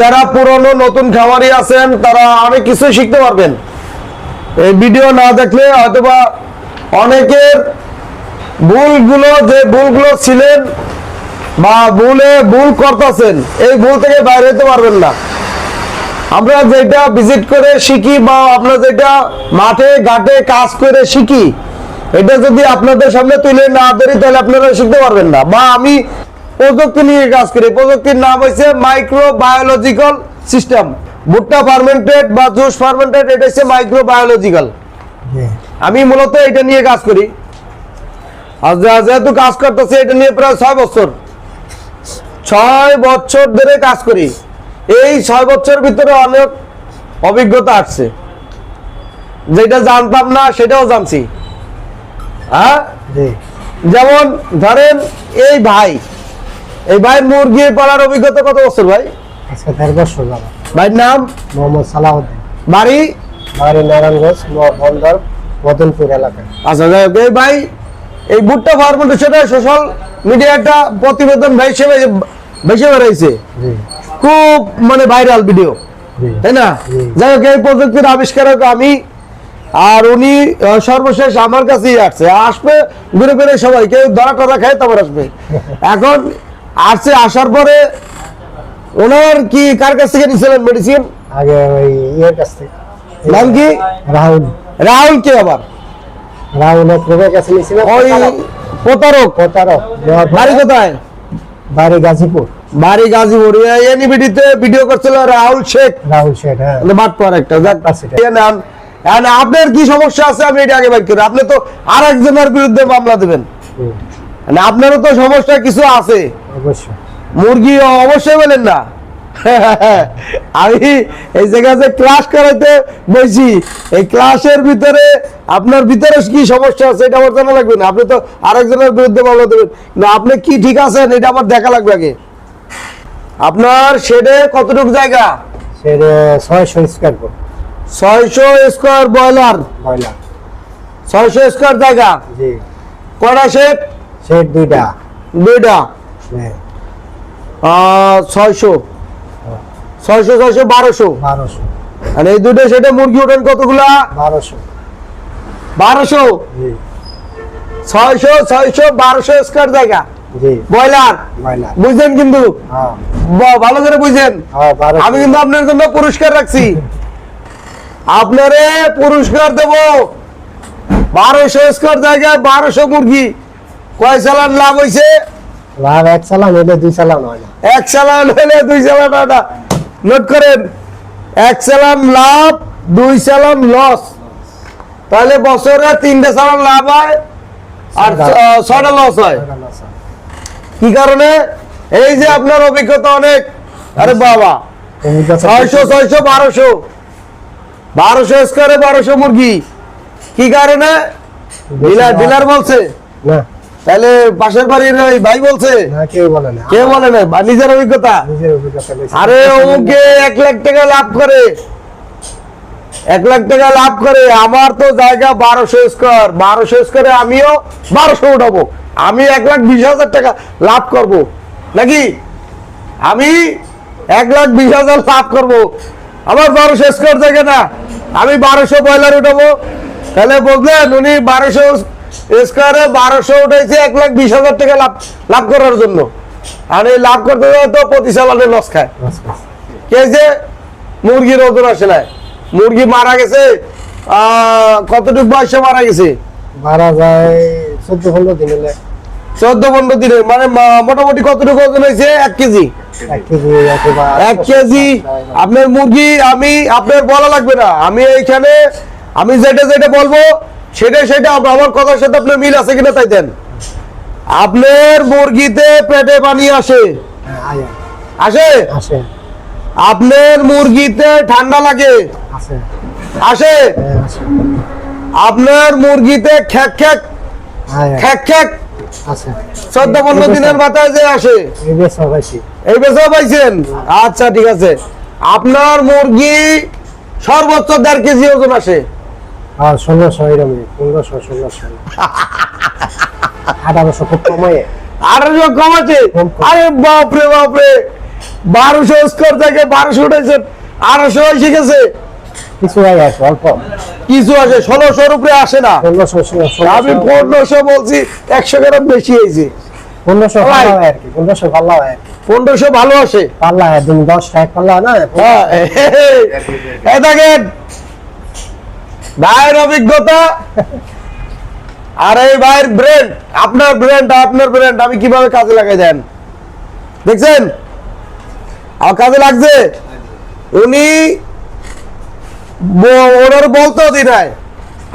যারা পুরনো নতুন খামারি আছেন, তারা অনেক কিছু শিখতে পারবেন। এই ভিডিও না দেখলে হয়তোবা অনেকের ভুলগুলো, যে ভুলগুলো ছিলেন বা ভুলে ভুল করতেছেন, এই ভুল থেকে বাইরে হতে পারবেন না। আমরা যেটা ভিজিট করে শিখি বা আমরা যেটা মাঠে, ঘাটে কাজ করে শিখি, এটা যদি আপনাদের সামনে তুলে না ধরি, তাহলে আপনারা শিখতে পারবেন না। বা আমি প্রযুক্তি নিয়ে কাজ করি। প্রযুক্তির নাম হচ্ছে মাইক্রো বায়োলজিক্যাল সিস্টেম ভুট্টা ফার্মেন্টেড বা জুস ফার্মেন্টেড এটা হচ্ছে মাইক্রো বায়োলজিক্যাল আমি মূলত এটা নিয়ে কাজ করি। আর যেহেতু কাজ করতেছি এটা নিয়ে প্রায় ছয় বছর। ছয় বছর ধরে কাজ করি। এই ছয় বছর ভিতরে অনেক অভিজ্ঞতা আসছে। যেটা জানতাম না সেটাও জানছি। হ্যাঁ? যেমন ধরেন এই ভাই এই ভাই মুরগি পালার অভিজ্ঞতা কত বছর ভাই? আজকে দেড় বছর যাব ভাইয়ের নাম? মোহাম্মদ সালাউদ্দিন। বাড়ি? বাড়ি নারায়ণগঞ্জ বন্দর মদনপুর এলাকায়। আচ্ছা যাই হোক, এই ভাই এই ভুট্টা ফার্মেন্টেশনে সোশ্যাল মিডিয়াটা প্রতিবেদন ভাই হিসেবে বেড়াইছে খুব মানে ভাইরাল ভিডিও তাই না। যাই হোক এই প্রযুক্তির আবিষ্কারক আমি আর উনি সর্বশেষ আমার কাছেই আসছে। আসবে ঘুরে ফিরে সবাই কেউ ধরা টরা খায় তারপর আসবে। এখন আসছে আসার পরে ওনার কি কার কাছ থেকে নিয়েছিলেন মেডিসিন আগে ওই ইয়ের কাছ থেকে। নাম কি? রাহুল। রাহুল কে আবার? রাহুল রোগের কাছে নিয়েছিলাম ওই প্রতারক। প্রতারক। বাড়ি কোথায়? বাড়ি গাজীপুর। বাড়ি গাজীপুর। এনইবিডিতে ভিডিও করছিল রাহুল শেখ। রাহুল শেখ হ্যাঁ। বাটপার একটা যাক, আছে। আপনার কি সমস্যা আছে আমি এটা আগে বাইক করি আপনি তো আর একজনের বিরুদ্ধে মামলা দেবেন। মানে আপনারও তো সমস্যা কিছু আছে। মুরগি অবশ্যই বলেন না। আমি এই জায়গায় যে ক্লাস করাইতে বলছি এই ক্লাসের ভিতরে আপনার ভিতরে কি সমস্যা আছে এটা আমার জানা লাগবে না। আপনি তো আরেকজনের বিরুদ্ধে মামলা দেবেন। না আপনি কি ঠিক আছেন এটা আমার দেখা লাগবে আগে। আপনার শেডে কতটুকু জায়গা? সেটা ছয়শো স্কোয়ার ফুট ছয়শো স্কোয়ার ব্রয়লার ব্রয়লার ছয়শো স্কোয়ার জায়গা। জি। কয়টা শেড শেড দুইটা। দুইটা। ছয়শো। ছয়শো ছয়শো বারোশো। বারোশো। আর এই দুটো সেটা মুরগি ওঠেন কতগুলা? বারোশো। বারোশো? ছয়শো ছয়শো বারোশো স্কোয়ার জায়গা। ব্রয়লার। ব্রয়লার। বুঝছেন কিন্তু? হ্যাঁ। ভালো করে হ্যাঁ আমি কিন্তু আপনার জন্য পুরস্কার রাখছি। আপনারে পুরস্কার দেব। বারোশো স্কোয়ার জায়গায় বারোশো মুরগি। কয় চালান লাভ হয়েছে লাভ এক চালান হলে দুই চালান হয় না। এক চালান হলে দুই চালান হয় না। নোট করেন এক চালান লাভ দুই চালান লস তাহলে বছরে তিনটে চালান লাভ হয় আর ছ- ছয়টা লস হয়। কি কারণে? এই যে আপনার অভিজ্ঞতা অনেক। আরে বাবা ছয়শো ছয়শো বারোশো। বারোশো স্কোয়ারে বারোশো মুরগি। কি কারণে? ডিলার ডিলার বলছে? না। তাহলে পাশের বাড়ির ওই ভাই বলছে? কেউ বলে না। কে বলে না বা নিজের অভিজ্ঞতা। আরে এক লাখ টাকা লাভ করে। এক লাখ টাকা লাভ করে আমার তো জায়গা বারোশো স্কোয়ার। বারোশো স্কোয়ারে আমিও বারোশো উঠাবো। আমি এক লাখ বিশ হাজার টাকা লাভ করব। নাকি? আমি এক লাখ বিশ হাজার লাভ করব। আমার বারোশো স্কোয়ার জায়গা না। আমি বারোশো ব্রয়লার উঠাবো। তাহলে বুঝলেন উনি বারোশো স্কোয়ারে বারোশো উঠাইছে এক লাখ বিশ হাজার টাকা লাভ লাভ করার জন্য। আর এই লাভ করতে তো প্রতি সালানে লস খায়। কে যে মুরগির ওজন আসে না মুরগি মারা গেছে কতটুকু বয়সে মারা গেছে? মারা যায় চোদ্দ পনেরো দিন হলে। চোদ্দ পনেরো দিনে মানে মোটামুটি কতটুকু ওজন হয়েছে? এক কেজি। এক কেজি। আপনার মুরগি আমি আপনার বলা লাগবে না। আমি এইখানে আমি যেটা যেটা বলব সেটা সেটা আমার কথার সাথে আপনার মিল আছে কিনা তাই দেন। আপনার মুরগিতে পেটে পানি আসে। হ্যাঁ, আসে। আপনার মুরগিতে ঠান্ডা লাগে। আসে। হ্যাঁ, আপনার মুরগিতে খ্যাক খ্যাক আয়া, খ্যাক খ্যাক। চোদ্দ পনেরো দিনের মাথায় যে আসে। এই সবাইছি পাইছেন? আচ্ছা ঠিক আছে। আপনার মুরগি সর্বোচ্চ দেড় কেজি ওজন আসে। আর ষোলোশো এরকম পনেরোশো ষোলোশো আঠারোশো খুব কমায়। আঠারোশো কম আছে কম, কম। আরে বাপরে বাপরে। বারোশো স্কোর থেকে বারোশো উঠেছেন আড়াইশো এসে গেছে কিছু আছে অল্প। কিছু আসে ষোলোশোর উপরে আসে না। আমি পনেরোশো বলছি একশো গ্রাম বেশি হয়েছে। পনেরোশো ভালো হয় আর কি পনেরোশো ভালো হয়। পনেরোশো ভালো আসে। পাল্লা হয় দশ এক পাল্লা না? হ্যাঁ, দেখেন ভাইয়ের অভিজ্ঞতা? আর এই ভাইয়ের ব্রেন্ড আপনার ব্রেন্ড আপনার ব্রেন্ড আমি কীভাবে কাজে লাগাই দেন? দেখছেন? আমার কাজে লাগছে? উনি ওনার বলতেও দি নাই।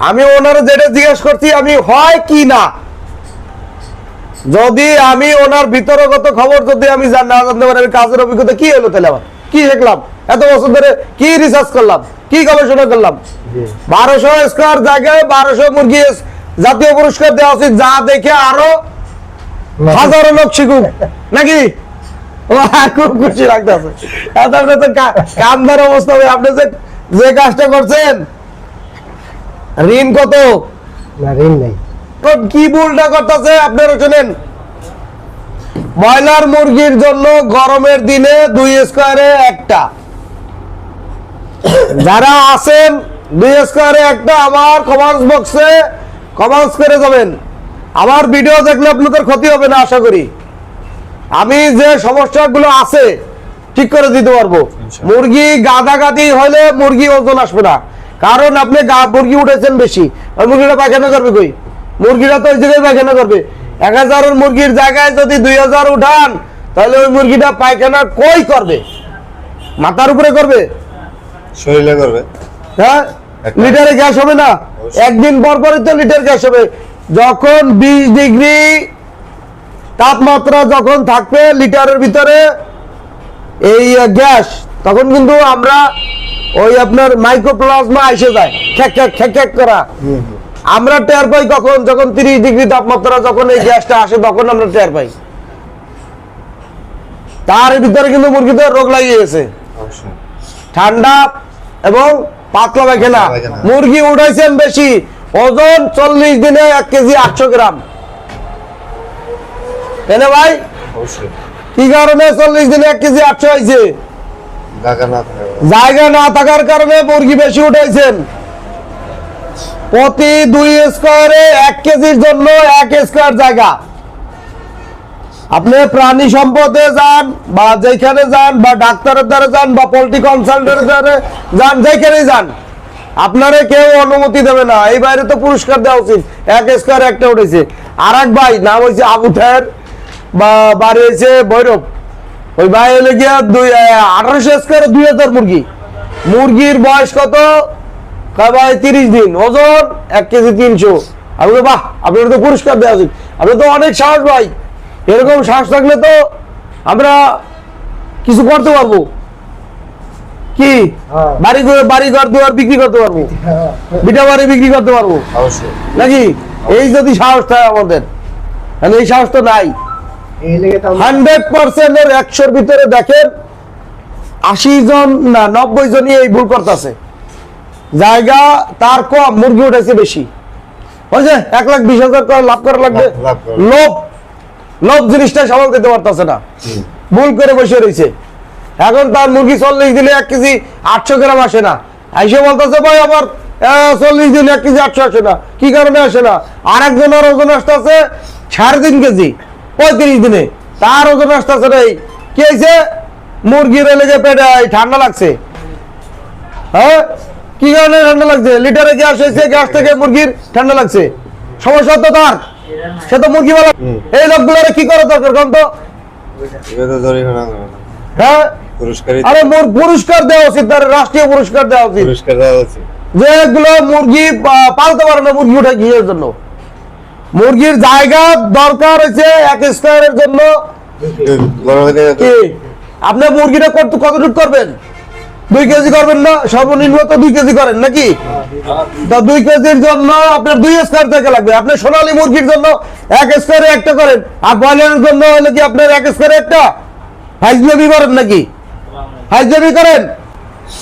আমি ওনার যেটা জিজ্ঞেস করছি, আমি হয় কি না? যদি আমি ওনার ভিতরগত খবর যদি আমি জানতে পারি, আমি কাজের অভিজ্ঞতা কি হলো তাহলে আমার? কি দেখলাম? এত বছর ধরে কি রিসার্চ করলাম? কি গবেষণা করলাম? বারোশো স্কোয়ার জায়গায় বারোশো মুরগি জাতীয় পুরস্কার দেওয়া উচিত যা দেখে আরও হাজারো লোক শিখুক। নাকি? ও, খুব খুশি লাগতেছে। আপনি তো কান্দার অবস্থা হবে। আপনি যে যে কাজটা করছেন ঋণ কত? না ঋণ নেই। তো কি ভুলটা করতেছে? আপনারা শুনেন। ব্রয়লার মুরগির জন্য গরমের দিনে দুই স্কোয়ারে একটা। যারা আছেন দুই স্কোয়ারে একটা আমার কমান্স বক্সে কমান্স করে যাবেন। আমার ভিডিও দেখলে আপনাদের ক্ষতি হবে না আশা করি। আমি যে সমস্যাগুলো আছে ঠিক করে দিতে পারব। মুরগি গাদা গাদি হলে মুরগি ওজন আসবে না। কারণ আপনি মুরগি উঠেছেন বেশি। ওই মুরগিটা পায়খানা করবে কই? মুরগিটা তো ওই জায়গায় পায়খানা করবে। এক হাজারের মুরগির জায়গায় যদি দুই হাজার উঠান তাহলে ওই মুরগিটা পায়খানা কই করবে? মাথার উপরে করবে? শরীরে করবে? হ্যাঁ লিটারে গ্যাস হবে না? একদিন পর পরে তো লিটার গ্যাস হবে। যখন বিশ ডিগ্রি তাপমাত্রা যখন থাকবে লিটারের ভিতরে এই গ্যাস তখন কিন্তু আমরা ওই আপনার মাইক্রোপ্লাজমা এসে যায়। খ্যাক খ্যাক খ্যাক খ্যাক করা। আমরা টের পাই কখন যখন তিরিশ ডিগ্রি তাপমাত্রা যখন এই গ্যাসটা আসে তখন আমরা টের পাই। তার ভিতরে কিন্তু মুরগিতে রোগ লাগিয়ে গেছে। অবশ্যই। ঠান্ডা এবং পাতলা পায়খানা। মুরগি উঠাইছেন বেশি। ওজন চল্লিশ দিনে এক কেজি আটশো গ্রাম। তাই ভাই? কি কারণে চল্লিশ দিনে এক কেজি আটশো হয়েছে? জায়গা না থাকে জায়গা না থাকার কারণে মুরগি বেশি উঠাইছেন। প্রতি দুই স্কোয়ারে এক কেজির জন্য এক স্কোয়ার জায়গা। আপনি প্রাণী সম্পদে যান বা যেখানে যান বা ডাক্তারের দ্বারা যান বা পোলট্রি কনসালটের দ্বারা যান যেখানেই যান আপনারে কেউ অনুমতি দেবে না। এই বাইরে তো পুরস্কার দেওয়া উচিত। এক স্কোয়ার একটা উঠেছে। আর এক ভাই নাম হয়েছে আবু ঠায়ের বা বাড়ি হয়েছে ভৈরব। ওই ভাই হলে গিয়া দুই আঠারোশো স্কোয়ারে দুই হাজার মুরগি। মুরগির বয়স কত? ভাই তিরিশ দিন। ওজন এক কেজি তিনশো। বলি, বাহ আপনার তো পুরস্কার দেওয়া উচিত। আপনি তো অনেক সাহস ভাই। এরকম সাহস থাকলে তো আমরা কিছু করতে পারব। কি? হ্যাঁ। বাড়ি বাড়ি ঘর দুয়ার বিক্রি করতে পারব। বিটা বাড়ি বিক্রি করতে পারব। নাকি? এই যদি সাহস থাকে আমাদের। তাহলে এই সাহস তো নাই। হান্ড্রেড পার্সেন্টের একশোর ভিতরে দেখেন আশি জন না নব্বই জনই এই ভুল করতেছে। জায়গা তার কম মুরগি উঠেছে বেশি। বুঝছে এক লাখ বিশ হাজার করে লাভ করা লাগবে। লাভ- লাভ লোভ জিনিসটা সামাল দিতে পারতেছে না। ভুল করে বসে রয়েছে। এখন তার মুরগি চল্লিশ দিলে এক কেজি আটশো গ্রাম আসে না। আইসে বলতেছে ভাই আমার চল্লিশ দিলে এক কেজি আটশো আসে না। কি কারণে আসে না? আর একজনের ওজন আসতেছে সাড়ে তিন কেজি পঁয়ত্রিশ দিনে। তার ওজন আসতেছে রে কি হয়েছে? মুরগির লেগে পেটে এই ঠান্ডা লাগছে। হ্যাঁ? কি কারণে ঠান্ডা লাগছে? লিটারে গ্যাস হয়েছে গ্যাস থেকে মুরগির ঠান্ডা লাগছে। সমস্যা তো তার। সে তো মুরগি বলা এই লোকগুলো কি করে দরকার কম তো। হ্যাঁ আরে মোর পুরস্কার দেওয়া উচিত তার রাষ্ট্রীয় পুরস্কার দেওয়া উচিত। পুরস্কার দেওয়া উচিত। যেগুলো মুরগি পালতে পারে না মুরগি উঠে জন্য? মুরগির জায়গা দরকার হচ্ছে এক স্কোয়ারের জন্য। আপনি মুরগিটা কত কতটুকু করবেন? দুই কেজি করবেন না, সর্বনিম্ন তো দুই কেজি করেন, নাকি? তা দুই কেজির জন্য আপনার দুই স্কোয়ার থেকে লাগবে। আপনি সোনালী মুরগির জন্য এক স্কোয়ারে একটা করেন, আর ব্রয়লারের জন্য হলে কি আপনার এক স্কোয়ারে একটা? হাইজলেবি করেন নাকি? হাইজলেবি করেন?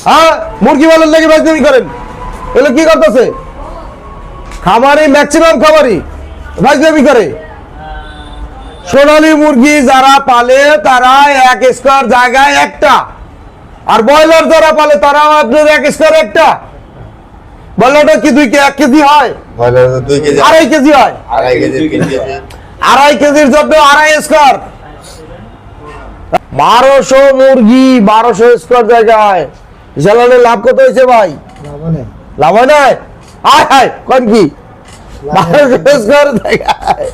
হ্যাঁ মুরগি বলেন নাকি হাইজলেবি করেন? এগুলো কি করতেছে? খামারি ম্যাক্সিমাম খামারি হাইজলেবি করে। সোনালী মুরগি যারা পালে তারা এক স্কোয়ার জায়গায় একটা। আর ব্রয়লার যারা পালে তারা আপনার এক স্কোয়ার একটা। ব্রয়লারটা কি দুই কে- এক কেজি হয়? আড়াই কেজি হয়। আড়াই কেজির জন্য আড়াই স্কোয়ার। বারোশো মুরগি বারোশো স্কোয়ার জায়গায়। জ্বালানোর লাভ কত হয়েছে ভাই? লাভ হয় নাই। লাভ নাই? আয় হায় কোন কি। বারোশো স্কোয়ার জায়গায়।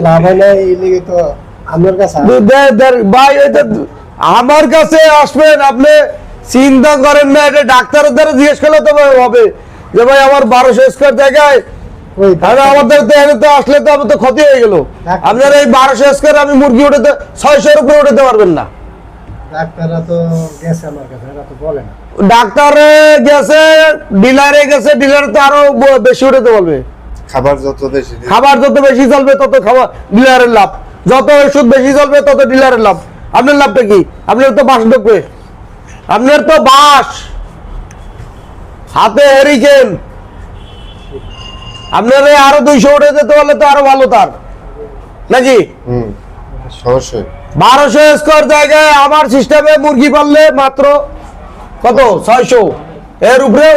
লাভ হয় নাই তো আমার কাছে ভাই এটা আমার কাছে আসবেন আপনি চিন্তা করেন না এটা ডাক্তারের দ্বারা জিজ্ঞেস করলে তো হবে। যে ভাই আমার বারোশো স্কোয়ার জায়গায় আমাদের তো আসলে তো আমার তো ক্ষতি হয়ে গেল। আপনার এই বারোশো স্কোয়ার আমি মুরগি উঠাতে ছয়শোর উপরে উঠাতে পারবেন না। ডাক্তাররা তো গেছে আমার কাছে এরা তো বলে না। ডাক্তারে গেছে ডিলারে গেছে ডিলার তো আরও বেশি উঠাতে বলবে। খাবার যত বেশি খাবার যত বেশি চলবে তত খাবার ডিলারের লাভ। যত ওষুধ বেশি চলবে তত ডিলারের লাভ। আপনার লাভটা কি? আপনার তো বাস ঢুকবে। আপনার তো বাস। হাতে হেরিকেন আপনার আরও দুইশো উঠে যেতে পারলে তো আরও ভালো তার। নাকি? বারোশো স্কোয়ার জায়গায় আমার সিস্টেমে মুরগি পাললে মাত্র কত? ছয়শো। এর উপরে